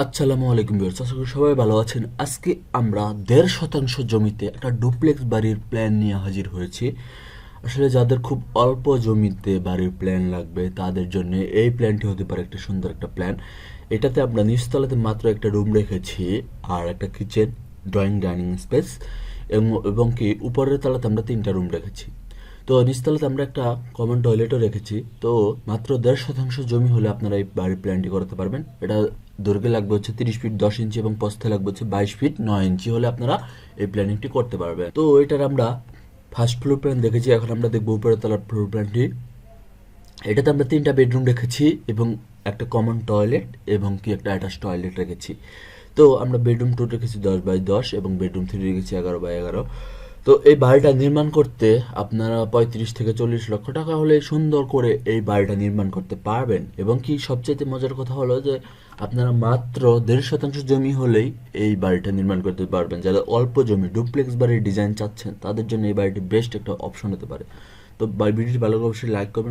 আসসালামু আলাইকুম ভিউয়ার্স, আশা করি সবাই ভালো আছেন। আজকে আমরা দেড় শতাংশ জমিতে একটা ডুপ্লেক্স বাড়ির প্ল্যান নিয়ে হাজির হয়েছি। আসলে যাদের খুব অল্প জমিতে বাড়ির প্ল্যান লাগবে, তাদের জন্য এই প্ল্যানটি হতে পারে একটা সুন্দর একটা প্ল্যান এটাতে আমরা নিচতলাতে মাত্র একটা রুম রেখেছি আর একটা কিচেন ড্রয়িং ডাইনিং স্পেস এবং এবং কি উপরের তলাতে আমরা তিনটা রুম রেখেছি। তো নিচতলাতে আমরা একটা কমন টয়লেটও রেখেছি। তো মাত্র দেড় শতাংশ জমি হলে আপনারা এই বাড়ির প্ল্যানটি করতে পারবেন। এটা দৈর্ঘ্যে লাগবে হচ্ছে তিরিশ ফিট দশ ইঞ্চি এবং প্রস্থে লাগবে হচ্ছে বাইশ ফিট নয় ইঞ্চি হলে আপনারা এই প্ল্যানিংটি করতে পারবেন। তো এটার আমরা ফার্স্ট ফ্লোর প্ল্যান দেখেছি, এখন আমরা দেখব উপরের তলার ফ্লোর প্ল্যানটি এটাতে আমরা তিনটা বেডরুম রেখেছি এবং একটা কমন টয়লেট এবং কি একটা অ্যাটাচ টয়লেট রেখেছি। তো আমরা বেডরুম টু রেখেছি দশ বাই দশ এবং বেডরুম থ্রি রেখেছি এগারো বাই এগারো। তো এই বাড়িটা নির্মাণ করতে আপনারা পঁয়ত্রিশ থেকে চল্লিশ লক্ষ টাকা হলে সুন্দর করে এই বাড়িটা নির্মাণ করতে পারবেন। এবং কি সবচেয়ে মজার কথা হলো যে, আপনারা মাত্র দেড় শতাংশ জমি হলেই এই বাড়িটা নির্মাণ করতে পারবেন। যারা অল্প জমি ডুপ্লেক্স বাড়ির ডিজাইন চাচ্ছেন, তাদের জন্য এই বাড়িটি বেস্ট একটা অপশন হতে পারে। তো ভিডিওটি ভালো অবশ্যই লাইক করবেন।